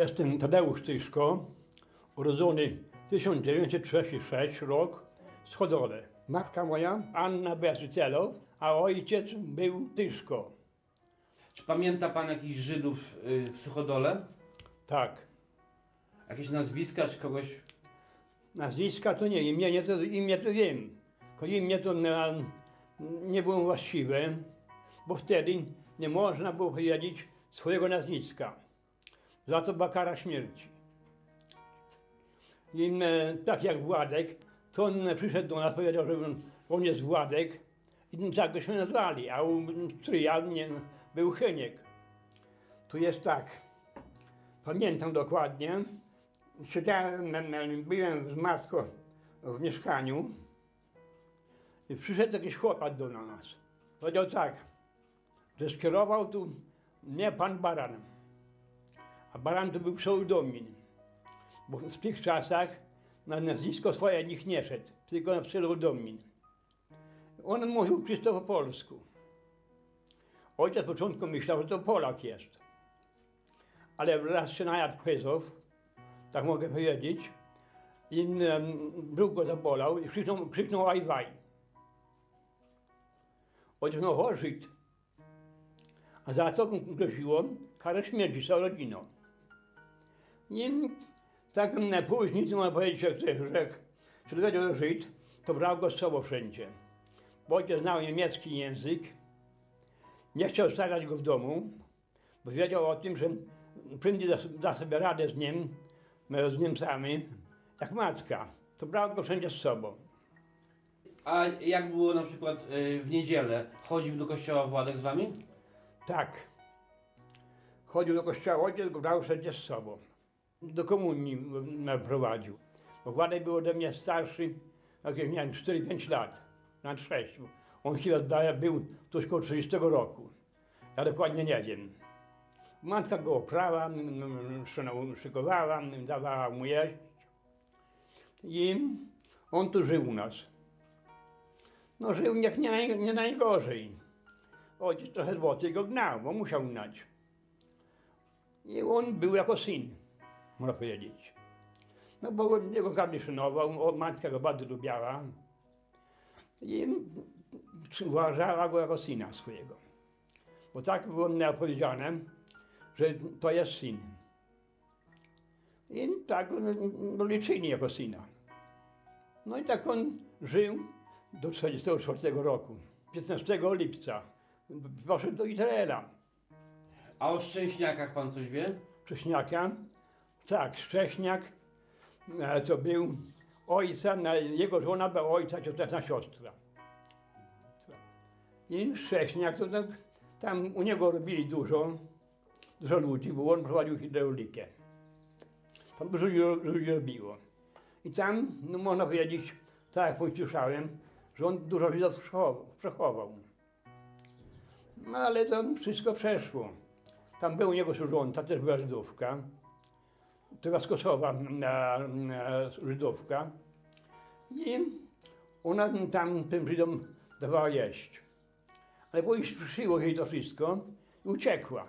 Jestem Tadeusz Tyszko, urodzony 1936 rok z Chodole. Matka moja Anna Beasycelo, a ojciec był Tyszko. Czy pamięta pan jakichś Żydów y, w Suchodole? Tak. Jakieś nazwiska czy kogoś? Nazwiska to nie, imię to, imię to wiem. Tylko imię to na, nie było właściwe, bo wtedy nie można było powiedzieć swojego nazwiska. Za to była kara śmierci. I e, tak jak Władek, to on przyszedł do nas, powiedział, że on, jest Władek i tak byśmy nazwali, a u stryja był Heniek. Tu jest tak, pamiętam dokładnie, siedziałem, em, em, byłem z matką w mieszkaniu i przyszedł jakiś chłopak do nas. Powiedział tak, że skierował tu nie pan Baran, a Baran to był pseudonim, bo w tych czasach na nazwisko swoje nikt nie szedł, tylko na pseudonim. On mówił czysto po polsku. Ojciec z początku myślał, że to Polak jest. Ale wraz się najadł pezów, tak mogę powiedzieć, i brzuch go zabolał i krzyknął, krzyknął aj waj. Ojciec no Żyd. A za to groziło karę śmierci z rodziną. I tak później, co można powiedzieć, jak ktoś rzekł, że dowiedział Żyd, to brał go z sobą wszędzie. Bo ojciec znał niemiecki język, nie chciał stawiać go w domu, bo wiedział o tym, że prędzej da, da sobie radę z nim, z Niemcami, jak matka. To brał go wszędzie z sobą. A jak było na przykład y, w niedzielę? Chodził do kościoła Władek z wami? Tak. Chodził do kościoła, ojciec go brał wszędzie z sobą. Do komunii prowadził. Bo Władek był ode mnie starszy, jakieś nie wiem, 4-5 lat, nad 6. On chyba zdaje, był tuż koło 30 roku. Ja dokładnie nie wiem. Matka go oprała, szykowała, dawała mu jeść. I on tu żył u nas. No żył niech nie, naj- nie najgorzej. Ojciec trochę złoty go gnał, bo musiał gnać. I on był jako syn, można powiedzieć. No bo jego każdy szanował, o, matka go bardzo lubiała. I uważała go jako syna swojego. Bo tak było powiedziane, że to jest syn. I tak go liczyli jako syna. No i tak on żył do 1944 roku. 15 lipca poszedł do Izraela. A o Szczęśniakach pan coś wie? Szcześniaka. Tak, Szcześniak e, to był ojca, jego żona była ojca, cioteczna siostra. I Szcześniak to tak, tam u niego robili dużo, dużo ludzi, bo on prowadził hydraulikę. Tam dużo lu- ludzi robiło. I tam, no można powiedzieć, tak jak słyszałem, że on dużo Żydów przechował. No ale to wszystko przeszło. Tam był u niego służąca, też była Żydówka. To była skosowa na, na Żydówka. I ona tam tym Żydom dawała jeść. Ale przyszło jej to wszystko i uciekła.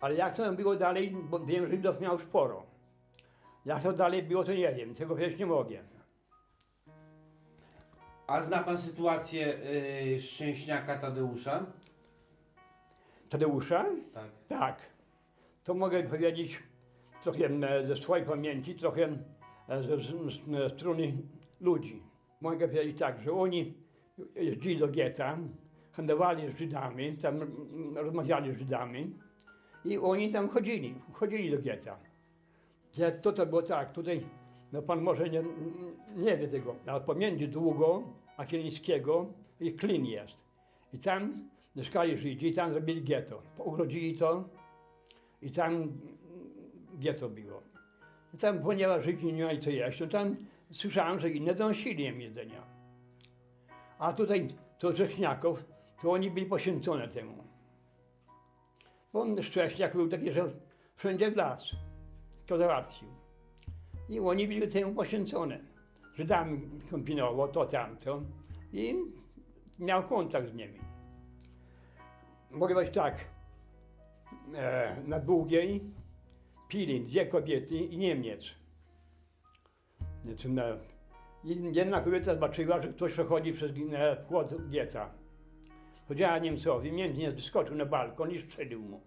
Ale jak to było dalej, bo wiem, że Żydów miał sporo. Jak to dalej było, to nie wiem, tego wiedzieć nie mogę. A zna pan sytuację y, Szczęśniaka Tadeusza? Tadeusza? Tak. Tak. To mogę powiedzieć trochę e, ze swojej pamięci, trochę e, ze, z strony ludzi. Mogę powiedzieć tak, że oni jeździli do getta, handlowali z Żydami, tam rozmawiali z Żydami i oni tam chodzili, chodzili do getta. To to było tak, tutaj, no pan może nie, nie wie tego, ale pomiędzy Długo a Kielińskiego Klin jest. I tam mieszkali Żydzi i tam zrobili getto. Urodzili to i tam getto było. I tam, ponieważ Żydzi nie mieli co jeść, to tam słyszałem, że inne dąsili im jedzenia. A tutaj, to Czechniaków, to oni byli poświęcone temu. Bo on Szcześniak był taki, że wszędzie las to załatwił. I oni byli temu poświęcone. Żydami kombinował to, tamto i miał kontakt z nimi. Mogę powiedzieć tak, na Długiej pili dwie kobiety i Niemiec. Znaczy, i jedna kobieta zobaczyła, że ktoś przechodzi przez e, wchód Gieca. Powiedziała Niemcowi, Niemiec wyskoczył na balkon i strzelił mu.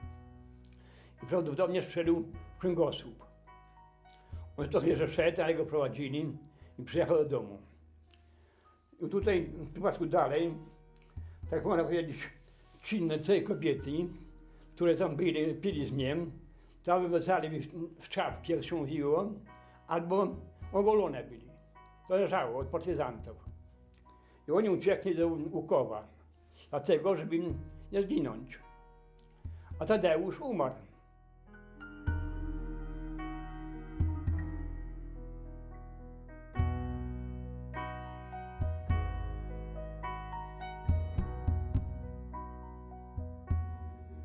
I prawdopodobnie strzelił w kręgosłup. On trochę jeszcze szedł, ale go prowadzili i przyjechał do domu. I tutaj w przypadku dalej, tak można powiedzieć, czynne tej kobiety, które tam byli, pili z nim, to wywracali w, w czapki, jak się mówiło, albo ogolone byli. To leżało od partyzantów. I oni uciekli do Łukowa, dlatego, żeby nie zginąć. A Tadeusz umarł.